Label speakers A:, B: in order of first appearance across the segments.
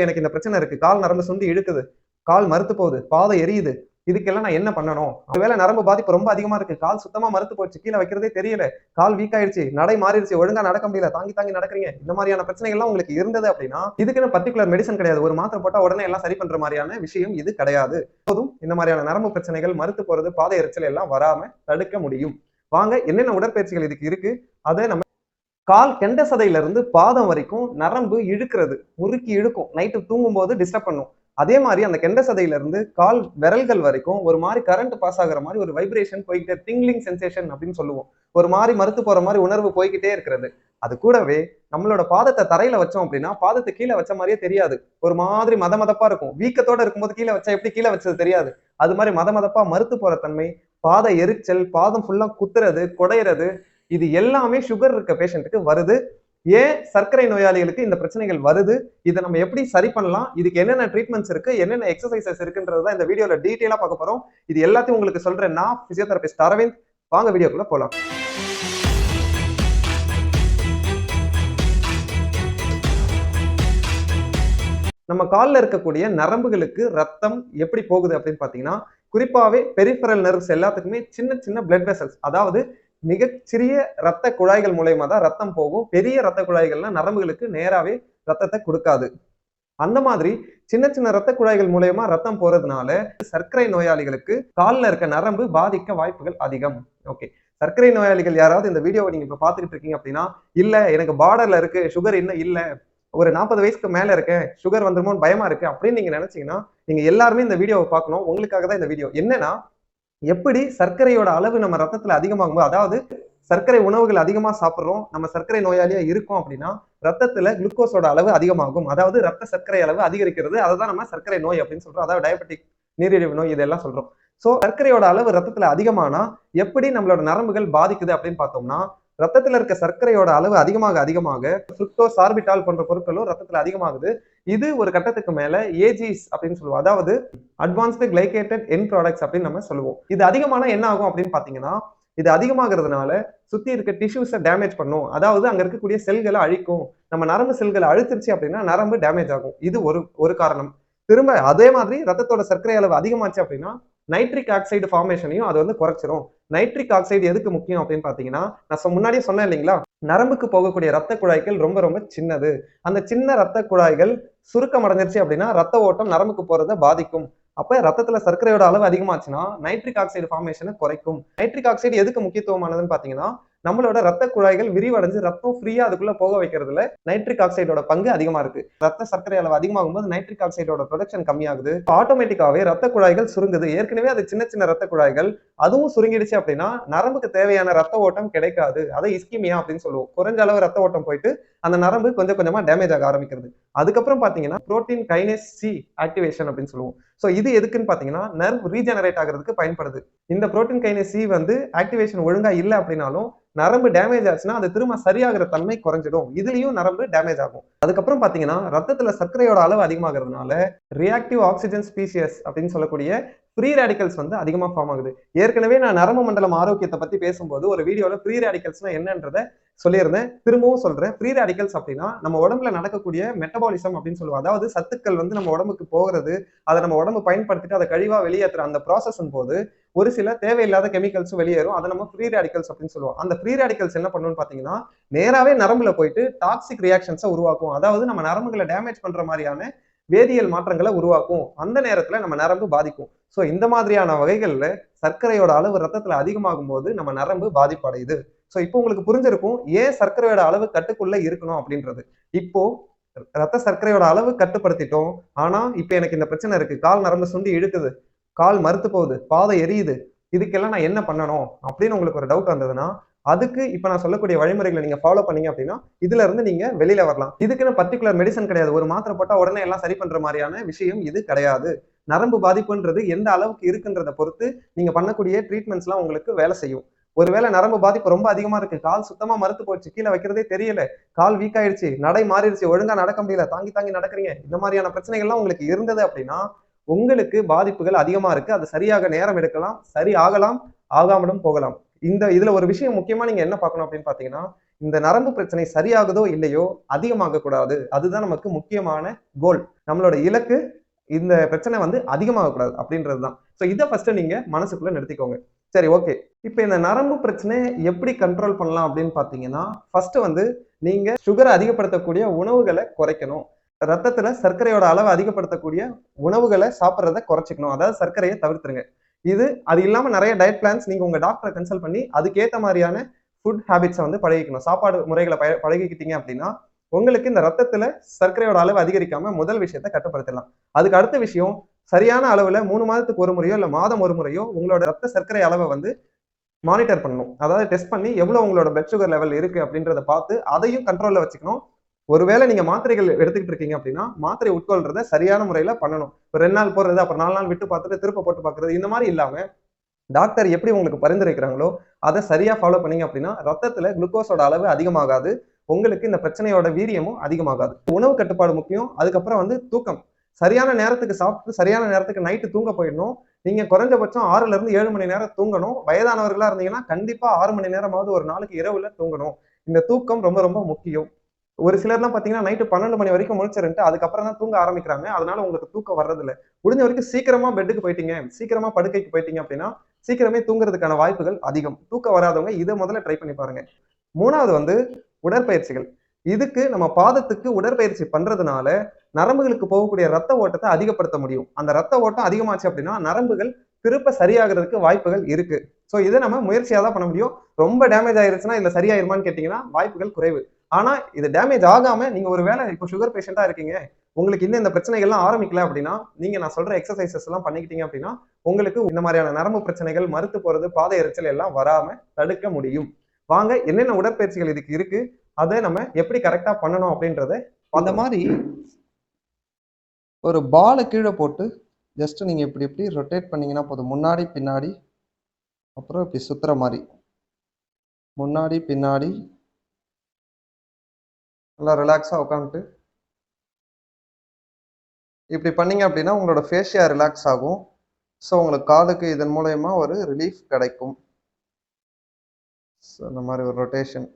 A: எனக்கு இந்த பிரச்சனை இருக்கு. கால் நரம்பு சுண்டி இழுக்குது. கால் மறுத்து போகுது. பாதை எரியுது. இதுக்கெல்லாம் நான் என்ன பண்ணணும்? ஒருவேளை நரம்பு பாதிப்பு ரொம்ப அதிகமா இருக்கு. கால் சுத்தமா மறுத்து போச்சு. கீழே வைக்கிறதே தெரியல. கால் வீக் ஆயிடுச்சு. நடை மாறிடுச்சு. ஒழுங்கா நடக்க முடியல. தாங்கி தாங்கி நடக்கிறீங்க. இந்த மாதிரியான பிரச்சனைகள்லாம் உங்களுக்கு இருந்தது அப்படின்னா இதுக்குன்னு பர்டிகுலர் மெடிசன் கிடையாது. ஒரு மாத்திரை போட்டா உடனே எல்லாம் சரி பண்ற மாதிரியான விஷயம் இது கிடையாது. போதும். இந்த மாதிரியான நரம்பு பிரச்சனைகள் மறுத்து போறது பாதை எரிச்சல் எல்லாம் வராம தடுக்க முடியும். வாங்க என்னென்ன உடற்பயிற்சிகள் இதுக்கு இருக்கு? அதை நம்ம கால் கெண்ட சதையிலிருந்து பாதம் வரைக்கும் நரம்பு இழுக்கிறது முறுக்கி இழுக்கும். நைட்டு தூங்கும்போது டிஸ்டர்ப் பண்ணும். அதே மாதிரி அந்த கெண்ட சதையிலிருந்து கால் விரல்கள் வரைக்கும் ஒரு மாதிரி கரண்ட் பாஸ் ஆகுற மாதிரி ஒரு வைப்ரேஷன் போய்கிட்டே திங்லிங் சென்சேஷன் அப்படின்னு சொல்லுவோம். ஒரு மாதிரி மறுத்து போற மாதிரி உணர்வு போய்கிட்டே இருக்கிறது. அது கூடவே நம்மளோட பாதத்தை தரையில வச்சோம் அப்படின்னா பாதத்தை கீழே வச்ச மாதிரியே தெரியாது. ஒரு மாதிரி மத மதப்பா இருக்கும். வீக்கத்தோட இருக்கும்போது கீழே வச்சா எப்படி கீழே வச்சது தெரியாது. அது மாதிரி மத மதப்பா மறுத்து போற தன்மை பாத எரிச்சல் பாதம் ஃபுல்லா குத்துறது குடையிறது இது எல்லாமே சுகர் இருக்க பேஷண்ட்டுக்கு வருது. ஏன்? சர்க்கரை நோயாளிகளுக்கு இந்த பிரச்சனைகள் வருது. இதை நம்ம எப்படி சரி பண்ணலாம்? இதுக்கு என்னென்ன ட்ரீட்மெண்ட்ஸ் இருக்கு? என்னென்ன எக்ஸசைசஸ் இருக்குன்றத இந்த வீடியோல டீட்டெயிலாக பார்க்க போறோம். இது எல்லாத்தையும் உங்களுக்கு சொல்றேன் நான் பிசியோதெரபிஸ்ட் அரவிந்த். வாங்க வீடியோக்குள்ள போகலாம் நம்ம காலில் இருக்கக்கூடிய நரம்புகளுக்கு ரத்தம் எப்படி போகுது அப்படின்னு பார்த்தீங்கன்னா குறிப்பாகவே பெரிஃபரல் நர்வ்ஸ் எல்லாத்துக்குமே சின்ன சின்ன பிளட் வெசல்ஸ் அதாவது மிகச்சிறிய ரத்த குழாய்கள் மூலயமா தான் ரத்தம் போகும். பெரிய ரத்த குழாய்கள்லாம் நரம்புகளுக்கு நேராகவே ரத்தத்தை கொடுக்காது. அந்த மாதிரி சின்ன சின்ன ரத்த குழாய்கள் மூலயமா ரத்தம் போறதுனால சர்க்கரை நோயாளிகளுக்கு காலில் இருக்க நரம்பு பாதிக்க வாய்ப்புகள் அதிகம். ஓகே சர்க்கரை நோயாளிகள் யாராவது இந்த வீடியோவை நீங்க இப்ப பாத்துக்கிட்டு இருக்கீங்க அப்படின்னா இல்ல எனக்கு பார்டர்ல இருக்கு சுகர் இன்னும் இல்ல ஒரு நாற்பது வயசுக்கு மேல இருக்கேன் சுகர் வந்துருமோன்னு பயமா இருக்கு அப்படின்னு நீங்க நினைச்சீங்கன்னா நீங்க எல்லாருமே இந்த வீடியோவை பார்க்கணும். உங்களுக்காக தான் இந்த வீடியோ. என்னன்னா எப்படி சர்க்கரையோட அளவு நம்ம ரத்தத்துல அதிகமாகும் போது அதாவது சர்க்கரை உணவுகள் அதிகமா சாப்பிட்றோம் நம்ம சர்க்கரை நோயாளியா இருக்கோம் அப்படின்னா ரத்தத்துல குளுக்கோஸோட அளவு அதிகமாகும். அதாவது ரத்த சர்க்கரை அளவு அதிகரிக்கிறது அதை தான் நம்ம சர்க்கரை நோய் அப்படின்னு சொல்றோம். அதாவது டயபெட்டிக் நீரிழிவு நோய் இதெல்லாம் சொல்றோம். ஸோ சர்க்கரையோட அளவு ரத்தத்துல அதிகமானா எப்படி நம்மளோட நரம்புகள் பாதிக்குது அப்படின்னு பார்த்தோம்னா ரத்தத்தில் இருக்க சர்க்கரையோட அளவு அதிகமாக அதிகமாக ஃப்ருக்டோஸ் சார்பிட்டால் போன்ற பொருட்களும் ரத்தத்தில் அதிகமாகுது. இது ஒரு கட்டத்துக்கு மேல ஏஜிஸ் அப்படின்னு சொல்லுவோம். அதாவது அட்வான்ஸ்டு கிளைகேட்டட் என் ப்ராடக்ட்ஸ் அப்படின்னு நம்ம சொல்லுவோம். இது அதிகமான என்ன ஆகும் அப்படின்னு பாத்தீங்கன்னா இது அதிகமாகிறதுனால சுத்தி இருக்க டிஷ்யூஸை டேமேஜ் பண்ணும். அதாவது அங்க இருக்கக்கூடிய செல்களை அழிக்கும். நம்ம நரம்பு செல்களை அழுத்துருச்சு அப்படின்னா நரம்பு டேமேஜ் ஆகும். இது ஒரு ஒரு காரணம். திரும்ப அதே மாதிரி ரத்தத்தோட சர்க்கரை அளவு அதிகமாச்சு அப்படின்னா நைட்ரிக் ஆக்சைடு ஃபார்மேஷனையும் அது வந்து குறைச்சிரும். நைட்ரிக் ஆக்சைடு எதுக்கு முக்கியம் அப்படின்னு பாத்தீங்கன்னா நான் முன்னாடியே சொன்னேன் இல்லைங்களா? நரம்புக்கு போகக்கூடிய ரத்த குழாய்கள் ரொம்ப ரொம்ப சின்னது. அந்த சின்ன ரத்த குழாய்கள் சுருக்கம் அடைஞ்சிருச்சு அப்படின்னா ரத்த ஓட்டம் நரம்புக்கு போறதை பாதிக்கும். அப்ப ரத்தத்துல சர்க்கரையோட அளவு அதிகமாச்சுன்னா நைட்ரிக் ஆக்சைடு ஃபார்மேஷனை குறைக்கும். நைட்ரிக் ஆக்சைடு எதுக்கு முக்கியத்துவமானதுன்னு பாத்தீங்கன்னா நம்மளோட ரத்த குழாய்கள் விரிவடைஞ்சு ரத்தம் ஃப்ரீயா அதுக்குள்ள போக வைக்கிறதுல நைட்ரிக் ஆக்சைடோட பங்கு அதிகமா இருக்கு. ரத்த சர்க்கரை அளவு அதிகமாகும் போது நைட்ரிக் ஆக்சைடோட ப்ரொடக்ஷன் கம்மியாகுது. ஆட்டோமேட்டிக்காவே ரத்த குழாய்கள் சுருங்குது. ஏற்கனவே அது சின்ன சின்ன ரத்த குழாய்கள் அதுவும் சுருங்கிடுச்சு அப்படின்னா நரம்புக்கு தேவையான ரத்த ஓட்டம் கிடைக்காது. அதை இஸ்கிமியா அப்படின்னு சொல்லுவோம். குறைஞ்ச அளவு ரத்த ஓட்டம் போயிட்டு அந்த நரம்பு கொஞ்சம் கொஞ்சமா டேமேஜ் ஆக ஆரம்பிக்கிறது. அதுக்கப்புறம் பார்த்தீங்கன்னா புரோட்டீன் கைனேஸ் சி ஆக்டிவேஷன் அப்படின்னு சொல்லுவோம். ஸோ இது எதுக்குன்னு பார்த்தீங்கன்னா நர்வ் ரீஜெனரேட் ஆகிறதுக்கு பயன்படுது. இந்த புரோட்டீன் கைனேஸ் சி வந்து ஆக்டிவேஷன் ஒழுங்கா இல்லை அப்படின்னாலும் நரம்பு டேமேஜ் ஆச்சுன்னா அது திரும்ப சரியாகிற தன்மை குறைஞ்சிடும். இதுலயும் நரம்பு டேமேஜ் ஆகும். அதுக்கப்புறம் பாத்தீங்கன்னா ரத்தத்துல சர்க்கரையோட அளவு அதிகமாகிறதுனால ரியாக்டிவ் ஆக்சிஜன் ஸ்பீசியஸ் அப்படின்னு சொல்லக்கூடிய ஃப்ரீ ரேடிக்கல்ஸ் வந்து அதிகமாக ஃபார்ம் ஆகுது. ஏற்கனவே நான் நரம்பு மண்டலம் ஆரோக்கியத்தை பற்றி பேசும்போது ஒரு வீடியோவில் ஃப்ரீ ரேடிக்கல்ஸ்னா என்னன்றதை சொல்லியிருந்தேன். திரும்பவும் சொல்றேன். ஃப்ரீ ரேடிக்கல்ஸ் அப்படின்னா நம்ம உடம்புல நடக்கக்கூடிய மெட்டபாலிசம் அப்படின்னு சொல்லுவோம். அதாவது சத்துக்கள் வந்து நம்ம உடம்புக்கு போகிறது அதை நம்ம உடம்பு பயன்படுத்திட்டு அதை கழிவா வெளியேற்றுற அந்த ப்ராசஸும் போது ஒரு சில தேவையில்லாத கெமிக்கல்ஸும் வெளியேறும். அதை நம்ம ஃப்ரீ ரேடிக்கல்ஸ் அப்படின்னு சொல்லுவோம். அந்த ஃப்ரீ ரேடிக்கல்ஸ் என்ன பண்ணணும்னு பார்த்தீங்கன்னா நேராகவே நரம்புல போயிட்டு டாக்ஸிக் ரியாக்ஷன்ஸை உருவாக்கும். அதாவது நம்ம நரம்புகளை டேமேஜ் பண்ற மாதிரியான வேதியியல் மாற்றங்களை உருவாக்கும். அந்த நேரத்துல நம்ம நரம்பு பாதிக்கும். ஸோ இந்த மாதிரியான வகைகள்ல சர்க்கரையோட அளவு ரத்தத்துல அதிகமாகும் போது நம்ம நரம்பு பாதிப்படையுது. ஸோ இப்போ உங்களுக்கு புரிஞ்சிருக்கும் ஏன் சர்க்கரையோட அளவு கட்டுக்குள்ள இருக்கணும் அப்படின்றது. இப்போ ரத்த சர்க்கரையோட அளவு கட்டுப்படுத்திட்டோம். ஆனா இப்போ எனக்கு இந்த பிரச்சனை இருக்கு. கால் நரம்பு சுண்டி இழுக்குது. கால் மறுத்து போகுது. பாதை எரியுது. இதுக்கெல்லாம் நான் என்ன பண்ணணும்? அப்படின்னு உங்களுக்கு ஒரு டவுட் வந்ததுன்னா அதுக்கு இப்ப நான் சொல்லக்கூடிய வழிமுறைகளை நீங்க ஃபாலோ பண்ணீங்க அப்படின்னா இதுல இருந்து நீங்க வெளியில வரலாம். இதுக்குன்னு பர்டிகுலர் மெடிசன் கிடையாது. ஒரு மாத்திரை போட்டா உடனே எல்லாம் சரி பண்ற மாதிரியான விஷயம் இது கிடையாது. நரம்பு பாதிப்புன்றது எந்த அளவுக்கு இருக்குன்றதை பொறுத்து நீங்க பண்ணக்கூடிய ட்ரீட்மெண்ட்ஸ்லாம் உங்களுக்கு வேலை செய்யும். ஒருவேளை நரம்பு பாதிப்பு ரொம்ப அதிகமா இருக்கு. கால் சுத்தமா மறுத்து போச்சு. கீழே வைக்கிறதே தெரியல. கால் வீக் ஆயிடுச்சு. நடை மாறிடுச்சு. ஒழுங்கா நடக்க முடியல. தாங்கி தாங்கி நடக்கிறீங்க. இந்த மாதிரியான பிரச்சனைகள்லாம் உங்களுக்கு இருந்தது அப்படின்னா உங்களுக்கு பாதிப்புகள் அதிகமா இருக்கு. அது சரியாக நேரம் எடுக்கலாம். சரி ஆகலாம். ஆகாமலும் போகலாம். இந்த இதுல ஒரு விஷயம் முக்கியமா நீங்க என்ன பார்க்கணும் அப்படின்னு பாத்தீங்கன்னா இந்த நரம்பு பிரச்சனை சரியாகுதோ இல்லையோ அதிகமாக கூடாது. அதுதான் நமக்கு முக்கியமான கோல் நம்மளோட இலக்கு இந்த பிரச்சனை வந்து அதிகமாக கூடாது அப்படின்றது தான். ஸோ இதை ஃபர்ஸ்ட் நீங்க மனசுக்குள்ள நிறுத்திக்கோங்க. சரி ஓகே இப்போ இந்த நரம்பு பிரச்சனை எப்படி கண்ட்ரோல் பண்ணலாம் அப்படின்னு பார்த்தீங்கன்னா ஃபர்ஸ்ட் வந்து நீங்க சுகரை அதிகப்படுத்தக்கூடிய உணவுகளை குறைக்கணும். ரத்தத்துல சர்க்கரையோட அளவை அதிகப்படுத்தக்கூடிய உணவுகளை சாப்பிட்றத குறைச்சிக்கணும். அதாவது சர்க்கரையை தவிர்த்துருங்க. இது அது இல்லாமல் நிறைய டயட் பிளான்ஸ் நீங்கள் உங்கள் டாக்டரை கன்சல்ட் பண்ணி அதுக்கேற்ற மாதிரியான ஃபுட் ஹேபிட்ஸை வந்து பழகிக்கணும். சாப்பாடு முறைகளை பழ பழகிக்கிட்டீங்க அப்படின்னா உங்களுக்கு இந்த ரத்தத்துல சர்க்கரையோட அளவு அதிகரிக்காம முதல் விஷயத்தை கட்டுப்படுத்தலாம். அதுக்கு அடுத்த விஷயம் சரியான அளவுல மூணு மாதத்துக்கு ஒரு முறையோ இல்லை மாதம் ஒரு முறையோ உங்களோட ரத்த சர்க்கரை அளவை வந்து மானிட்டர் பண்ணணும். அதாவது டெஸ்ட் பண்ணி எவ்வளோ உங்களோட பிளட் சுகர் லெவல் இருக்கு அப்படின்றத பார்த்து அதையும் கண்ட்ரோலில் வச்சுக்கணும். ஒருவேளை நீங்க மாத்திரைகள் எடுத்துக்கிட்டு இருக்கீங்க அப்படின்னா மாத்திரை உட்கொள்றத சரியான முறையில பண்ணணும். இப்போ ரெண்டு நாள் போடுறது அப்புறம் நாலு நாள் விட்டு பார்த்துட்டு திருப்ப போட்டு பாக்குறது இந்த மாதிரி இல்லாம டாக்டர் எப்படி உங்களுக்கு பரிந்துரைக்கிறாங்களோ அதை சரியா ஃபாலோ பண்ணீங்க அப்படின்னா ரத்தத்துல குளுக்கோஸோட அளவு அதிகமாகாது. உங்களுக்கு இந்த பிரச்சனையோட வீரியமும் அதிகமாகாது. உணவு கட்டுப்பாடு முக்கியம். அதுக்கப்புறம் வந்து தூக்கம். சரியான நேரத்துக்கு சாப்பிட்டு சரியான நேரத்துக்கு நைட்டு தூங்க போயிடணும். நீங்க குறைஞ்சபட்சம் ஆறுல இருந்து ஏழு மணி நேரம் தூங்கணும். வயதானவர்களா இருந்தீங்கன்னா கண்டிப்பா ஆறு மணி நேரமாவது ஒரு நாளைக்கு இரவுல தூங்கணும். இந்த தூக்கம் ரொம்ப ரொம்ப முக்கியம். ஒரு சிலர்லாம் பார்த்தீங்கன்னா நைட்டு பன்னெண்டு மணி வரைக்கும் முழிச்சிருந்துட்டு அதுக்கப்புறம் தான் தூங்க ஆரம்பிக்கிறாங்க. அதனால உங்களுக்கு தூக்கம் வர்றதில்ல. முடிஞ்ச வரைக்கும் சீக்கிரமா பெட்டுக்கு போயிட்டீங்க. சீக்கிரமா படுக்கைக்கு போயிட்டீங்க அப்படின்னா சீக்கிரமே தூங்குறதுக்கான வாய்ப்புகள் அதிகம். தூக்கம் வராதவங்க இதை முதல்ல ட்ரை பண்ணி பாருங்க. மூணாவது வந்து உடற்பயிற்சிகள். இதுக்கு நம்ம பாதத்துக்கு உடற்பயிற்சி பண்றதுனால நரம்புகளுக்கு போகக்கூடிய ரத்த ஓட்டத்தை அதிகப்படுத்த முடியும். அந்த ரத்த ஓட்டம் அதிகமாச்சு அப்படின்னா நரம்புகள் திருப்ப சரியாகிறதுக்கு வாய்ப்புகள் இருக்கு. ஸோ இதை நம்ம முயற்சியாக தான் பண்ண முடியும். ரொம்ப டேமேஜ் ஆயிருச்சுன்னா இல்லை சரியாயிருமான்னு கேட்டீங்கன்னா வாய்ப்புகள் குறைவு. ஆனால் இது டேமேஜ் ஆகாமல் நீங்கள் ஒரு வேளை இப்போ சுகர் பேஷண்ட்டாக இருக்கீங்க உங்களுக்கு இன்னும் இந்த பிரச்சனைகள்லாம் ஆரம்பிக்கல அப்படின்னா நீங்கள் நான் சொல்கிற எக்ஸசைசஸ் எல்லாம் பண்ணிக்கிட்டீங்க அப்படின்னா உங்களுக்கு இந்த மாதிரியான நரம்பு பிரச்சனைகள் மறுத்து போகிறது பாதை எரிச்சல் எல்லாம் வராமல் தடுக்க முடியும். வாங்க என்னென்ன உடற்பயிற்சிகள் இதுக்கு இருக்கு அதை நம்ம எப்படி கரெக்டாக பண்ணணும் அப்படின்றத
B: அந்த மாதிரி ஒரு பாலை கீழே போட்டு ஜஸ்ட் நீங்கள் இப்படி இப்படி ரொட்டேட் பண்ணீங்கன்னா போதும். முன்னாடி பின்னாடி அப்புறம் இப்படி சுற்றுற மாதிரி. முன்னாடி பின்னாடி நல்லா ரிலாக்ஸாக உட்காந்துட்டு இப்படி பண்ணீங்க அப்படின்னா உங்களோட ஃபேஷியா ரிலாக்ஸ் ஆகும். ஸோ உங்களுக்கு காலுக்கு இதன் மூலயமா ஒரு ரிலீஃப் கிடைக்கும். ஸோ இந்த மாதிரி ஒரு ரொட்டேஷன்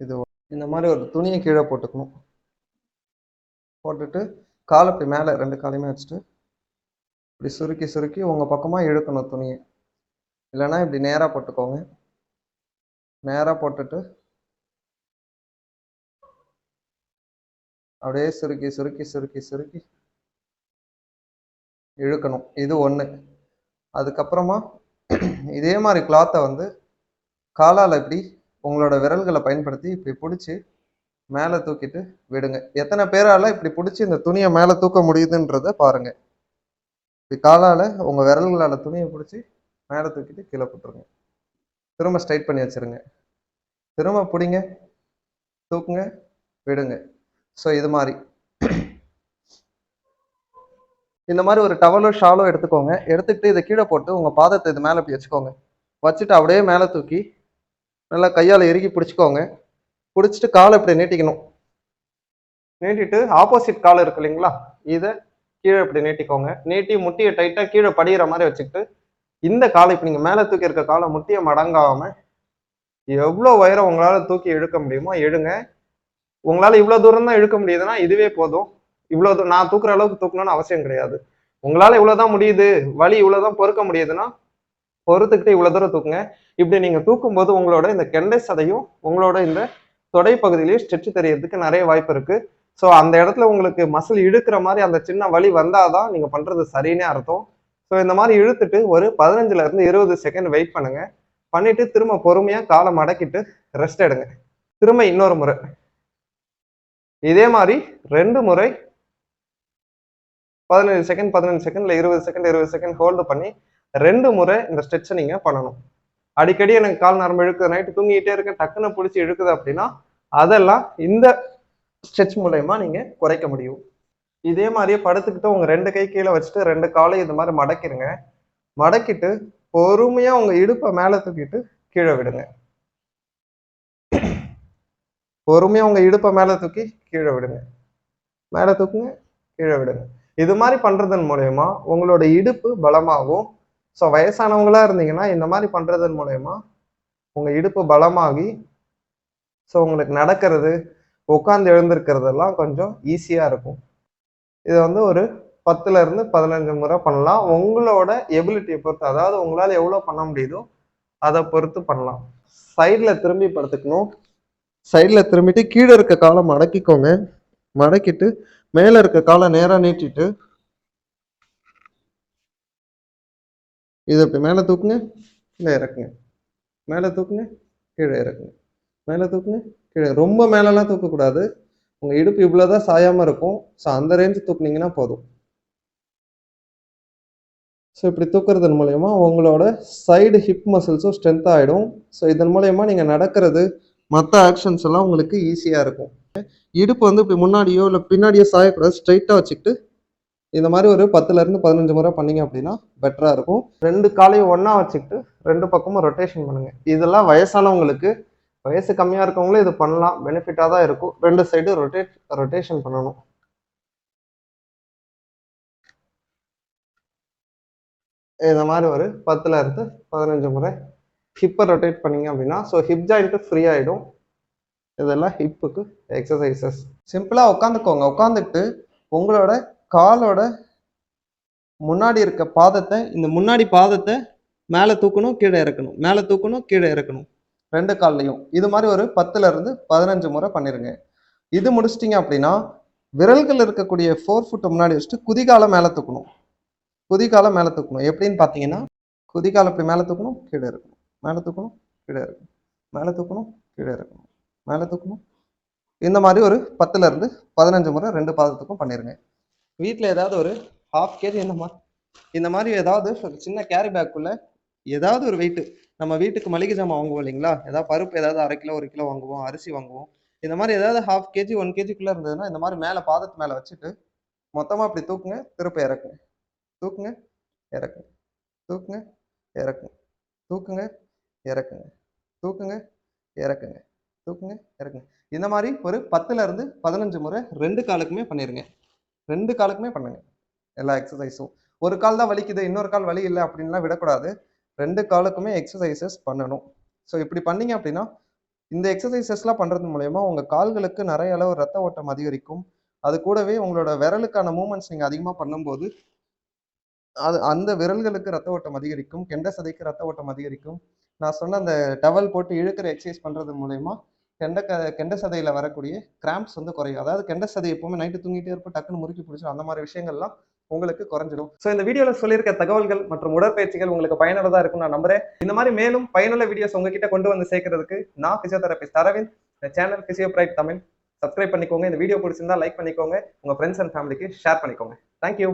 B: இது இந்த மாதிரி ஒரு துணியை கீழே போட்டுக்கணும். போட்டுட்டு காலை இப்படி மேலே ரெண்டு காலையுமே வச்சுட்டு இப்படி சுருக்கி சுருக்கி உங்கள் பக்கமாக இழுக்கணும் துணியை. இல்லைன்னா இப்படி நேராக போட்டுக்கோங்க. நேராக போட்டுட்டு அப்படியே சுருக்கி சுருக்கி சுருக்கி சுருக்கி இழுக்கணும். இது ஒன்று அதுக்கப்புறமா இதே மாதிரி கிளாத்தை வந்து காலால் இப்படி உங்களோட விரல்களை பயன்படுத்தி இப்படி பிடிச்சி மேலே தூக்கிட்டு விடுங்க. எத்தனை பேரால் இப்படி பிடிச்சி இந்த துணியை மேலே தூக்க முடியுதுன்றத பாருங்க. இப்படி காலால் உங்கள் விரல்களால் துணியை பிடிச்சி மேலே தூக்கிட்டு கீழே போட்டுருங்க. திரும்ப ஸ்ட்ரைட் பண்ணி வச்சிருங்க. திரும்ப பிடிங்க தூக்குங்க விடுங்க. ஸோ இது மாதிரி. இந்த மாதிரி ஒரு டவலோ ஷாலோ எடுத்துக்கோங்க. எடுத்துக்கிட்டு இதை கீழே போட்டு உங்கள் பாதத்தை இது மேலே இப்படி வச்சுக்கோங்க. வச்சுட்டு அப்படியே மேலே தூக்கி நல்லா கையால் இறுக்கி பிடிச்சிக்கோங்க. பிடிச்சிட்டு காலை இப்படி நீட்டிக்கணும். நீட்டிட்டு ஆப்போசிட் கால் இருக்கு இல்லைங்களா? இதை கீழே இப்படி நீட்டிக்கோங்க. நீட்டி முட்டியை டைட்டாக கீழே படிகிற மாதிரி வச்சுக்கிட்டு இந்த காலை இப்போ நீங்கள் மேலே தூக்கி இருக்க காலை முட்டியை மடங்காம எவ்வளோ உயரம் உங்களால் தூக்கி இழுக்க முடியுமோ எடுங்க உங்களால் இவ்வளோ தூரம் தான் இழுக்க முடியுதுன்னா இதுவே போதும். இவ்வளோ தூரம் நான் தூக்குற அளவுக்கு தூக்கணும்னு அவசியம் கிடையாது. உங்களால் இவ்வளோதான் முடியுது. வலி இவ்வளோதான் பொறுக்க முடியுதுன்னா பொறுத்துக்கிட்டு இவ்வளோ தூரம் தூக்குங்க. இப்படி நீங்கள் தூக்கும்போது உங்களோட இந்த கெண்டை சதையும் உங்களோட இந்த தொடை பகுதியிலையும் ஸ்ட்ரெச்சு தெரியறதுக்கு நிறைய வாய்ப்பு இருக்கு. ஸோ அந்த இடத்துல உங்களுக்கு மசில் இழுக்கிற மாதிரி அந்த சின்ன வலி வந்தாதான் நீங்க பண்றது சரின்னே அர்த்தம். ஸோ இந்த மாதிரி இழுத்துட்டு ஒரு பதினஞ்சுல இருந்து இருபது செகண்ட் வெயிட் பண்ணுங்க. பண்ணிட்டு திரும்ப பொறுமையா காலை மடக்கிட்டு ரெஸ்ட் எடுங்க. திரும்ப இன்னொரு முறை. இதே மாதிரி ரெண்டு முறை பதினஞ்சு செகண்ட் பதினஞ்சு செகண்ட்ல இருபது செகண்ட் இருபது செகண்ட் ஹோல்டு பண்ணி ரெண்டு முறை இந்த ஸ்ட்ரெச்சை நீங்க பண்ணணும். அடிக்கடி எனக்கு கால் நரம்பு இழுக்குது நைட்டு தூங்கிட்டே இருக்கேன் டக்குன்னு பிடிச்சி இழுக்குது அப்படின்னா அதெல்லாம் இந்த ஸ்ட்ரெச் மூலயமா நீங்க குறைக்க முடியும். இதே மாதிரியே படுத்துக்கிட்டு உங்க ரெண்டு கை கீழே வச்சுட்டு ரெண்டு காலையும் இந்த மாதிரி மடக்கிடுங்க மடக்கிட்டு பொறுமையா உங்க இடுப்பை மேலே தூக்கிட்டு கீழே விடுங்க. பொறுமையா உங்க இடுப்பை மேலே தூக்கி கீழே விடுங்க. மேலே தூக்குங்க கீழே விடுங்க.
A: இது மாதிரி பண்றதன் மூலயமா உங்களோட இடுப்பு பலமாகும். ஸோ வயசானவங்களா இருந்தீங்கன்னா இந்த மாதிரி பண்றதன் மூலயமா உங்க இடுப்பு பலமாகி ஸோ உங்களுக்கு நடக்கிறது உட்காந்து எழுந்திருக்கிறதெல்லாம் கொஞ்சம் ஈஸியா இருக்கும். இதை வந்து ஒரு பத்துல இருந்து பதினஞ்சு முறை பண்ணலாம். உங்களோட எபிலிட்டியை பொறுத்து அதாவது உங்களால் எவ்வளோ பண்ண முடியுதோ அதை பொறுத்து பண்ணலாம். சைடில் திரும்பி படுத்துக்கணும். சைடில் திரும்பிட்டு கீழே இருக்க காலை மடக்கிக்கோங்க. மடக்கிட்டு மேலே இருக்க காலை நேராக நீட்டிட்டு இது இப்படி மேலே தூக்குங்க கீழே இறக்குங்க. மேலே தூக்குங்க கீழே இறக்குங்க. மேலே தூக்குங்க கீழே ரொம்ப மேலெலாம் தூக்கக்கூடாது. உங்கள் இடுப்பு இவ்வளவுதான் சாயாமல் இருக்கும். ஸோ அந்த ரேஞ்சு தூக்குனீங்கன்னா போதும். ஸோ இப்படி தூக்குறதன் மூலயமா உங்களோட சைடு ஹிப் மசில்ஸும் ஸ்ட்ரென்த் ஆகிடும் ஸோ இதன் மூலயமா நீங்கள் நடக்கிறது மற்ற ஆக்ஷன்ஸ் எல்லாம் உங்களுக்கு ஈஸியாக இருக்கும். இடுப்பு வந்து இப்படி முன்னாடியோ இல்லை பின்னாடியோ சாயக்கூடாது. ஸ்ட்ரைட்டாக வச்சுக்கிட்டு இந்த மாதிரி ஒரு பத்துலேருந்து பதினஞ்சு முறை பண்ணீங்க அப்படின்னா பெட்டராக இருக்கும். ரெண்டு காலையும் ஒன்றா வச்சுக்கிட்டு ரெண்டு பக்கமும் ரொட்டேஷன் பண்ணுங்கள் இதெல்லாம் வயசானவங்களுக்கு வயசு கம்மியாக இருக்கவங்களும் இது பண்ணலாம். பெனிஃபிட்டாக தான் இருக்கும். ரெண்டு சைடு ரொட்டேட் ரொட்டேஷன் பண்ணணும். இந்த மாதிரி ஒரு பத்தில் இருந்து பதினஞ்சு முறை ஹிப்பை ரொட்டேட் பண்ணிங்க அப்படின்னா ஸோ ஹிப் ஜாயிண்ட்டு ஃப்ரீ ஆகிடும் இதெல்லாம் ஹிப்புக்கு எக்ஸசைசஸ் சிம்பிளாக உட்காந்துக்கோங்க உட்காந்துட்டு உங்களோட காலோட முன்னாடி இருக்க பாதத்தை இந்த முன்னாடி பாதத்தை மேலே தூக்கணும் கீழே இறக்கணும். மேலே தூக்கணும் கீழே இறக்கணும். ரெண்டு கால்லையும். இது மாதிரி ஒரு பத்துல இருந்து பதினஞ்சு முறை பண்ணிருங்க. இது முடிச்சிட்டிங்க அப்படின்னா விரல்கள் இருக்கக்கூடிய ஃபோர் ஃபுட்டை முன்னாடி வச்சுட்டு குதிகாலை மேலே தூக்கணும். குதிகாலை மேலே தூக்கணும். எப்படின்னு பார்த்தீங்கன்னா குதிகால இப்படி மேலே தூக்கணும் கீழே இருக்கணும். மேலே தூக்கணும் கீழே இருக்கணும். மேலே தூக்கணும் கீழே இருக்கணும். மேலே தூக்கணும். இந்த மாதிரி ஒரு பத்துல இருந்து பதினஞ்சு முறை ரெண்டு பாதத்துக்கும் பண்ணிருங்க. வீட்டில் ஏதாவது ஒரு ஹாஃப் கேஜி இந்த மாதிரி இந்த மாதிரி ஏதாவது ஒரு சின்ன கேரி பேக்குள்ள ஏதாவது ஒரு வெயிட்டு நம்ம வீட்டுக்கு மளிகை ஜாமான் வாங்குவோம் இல்லைங்களா? ஏதாவது பருப்பு ஏதாவது அரை கிலோ ஒரு கிலோ வாங்குவோம் அரிசி வாங்குவோம். இந்த மாதிரி ஏதாவது ஹாஃப் கேஜி ஒன் கேஜிக்குள்ளே இருந்ததுன்னா இந்த மாதிரி மேலே பாதத்து மேலே வச்சுட்டு மொத்தமாக அப்படி தூக்குங்க திருப்ப இறக்குங்க. தூக்குங்க இறக்குங்க. தூக்குங்க இறக்குங்க. தூக்குங்க இறக்குங்க. தூக்குங்க இறக்குங்க. தூக்குங்க இறக்குங்க. இந்த மாதிரி ஒரு பத்துலேருந்து பதினஞ்சு முறை ரெண்டு காலுக்குமே பண்ணிடுங்க ரெண்டு காலுக்குமே பண்ணுங்க. எல்லா எக்ஸசைஸும் ஒரு கால் தான் வலிக்குது இன்னொரு கால் வலி இல்லை அப்படின்லாம் விடக்கூடாது. ரெண்டு காலுக்குமே எக்ஸசைசஸ் பண்ணணும். ஸோ இப்படி பண்ணீங்க அப்படின்னா இந்த எக்ஸசைசஸ்லாம் பண்ணுறது மூலயமா உங்கள் கால்களுக்கு நிறைய அளவு ரத்த ஓட்டம் அதிகரிக்கும். அது கூடவே உங்களோட விரலுக்கான மூமெண்ட்ஸ் நீங்கள் அதிகமாக பண்ணும்போது அது அந்த விரல்களுக்கு ரத்த ஓட்டம் அதிகரிக்கும். கெண்ட சதைக்கு ரத்த ஓட்டம் அதிகரிக்கும். நான் சொன்ன அந்த டவல் போட்டு இழுக்கிற எக்ஸசைஸ் பண்ணுறது மூலயமா கெண்ட க கெண்ட சதையில் வரக்கூடிய கிராம்ப்ஸ் வந்து குறையும். அதாவது கெண்ட சதை எப்போவுமே நைட்டு தூங்கிட்டே இருப்போம் டக்குன்னு முறுக்கி பிடிச்சிடும் அந்த மாதிரி விஷயங்கள்லாம் உங்களுக்கு குறைஞ்சிடும் ஸோ இந்த வீடியோவில் சொல்லியிருக்க தகவல்கள் மற்றும் உடற்பயிற்சிகள் உங்களுக்கு பயனுள்ளதாக இருக்கும் நான் நம்புறேன். இந்த மாதிரி மேலும் பயனுள்ள வீடியோஸ் உங்ககிட்ட கொண்டு வந்து சேர்க்கறதுக்கு நான் பிசியோதெரபிஸ்ட் அரவிந்த். இந்த சேனல் பிசியோபிரைட் தமிழ். சப்ஸ்கிரைப் பண்ணிக்கோங்க. இந்த வீடியோ பிடிச்சிருந்தா லைக் பண்ணிக்கோங்க. உங்கள் ஃப்ரெண்ட்ஸ் அண்ட் ஃபேமிலிக்கு ஷேர் பண்ணிக்கோங்க. Thank you